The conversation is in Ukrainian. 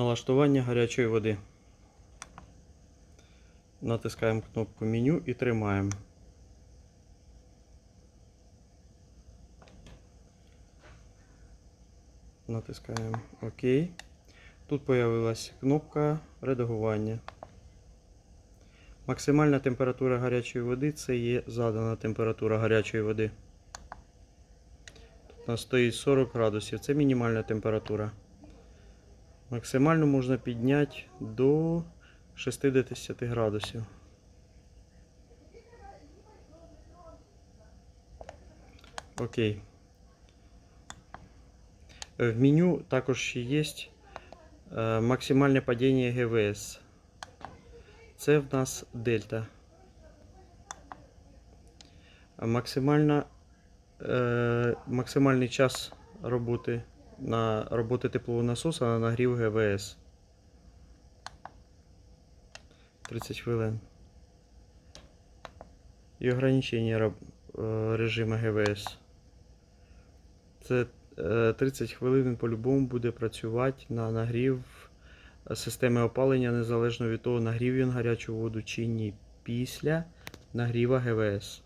Налаштування гарячої води. Натискаємо кнопку меню і тримаємо. Натискаємо ОК. Тут появилась кнопка редагування. Максимальна температура гарячої води це є задана температура гарячої води. Тут у нас стоїть 40 градусів. Це мінімальна температура. Максимально можна підняти до 60 градусів. Окей. В меню також є е, максимальне падіння ГВС. Це в нас дельта. Максимальна, е, максимальний час роботи на роботи теплового насоса на нагрів ГВС. 30 хвилин. І ограничення е, режиму ГВС. Це е, 30 хвилин він по-любому буде працювати на нагрів системи опалення незалежно від того, нагрів він гарячу воду чи ні після нагріва ГВС.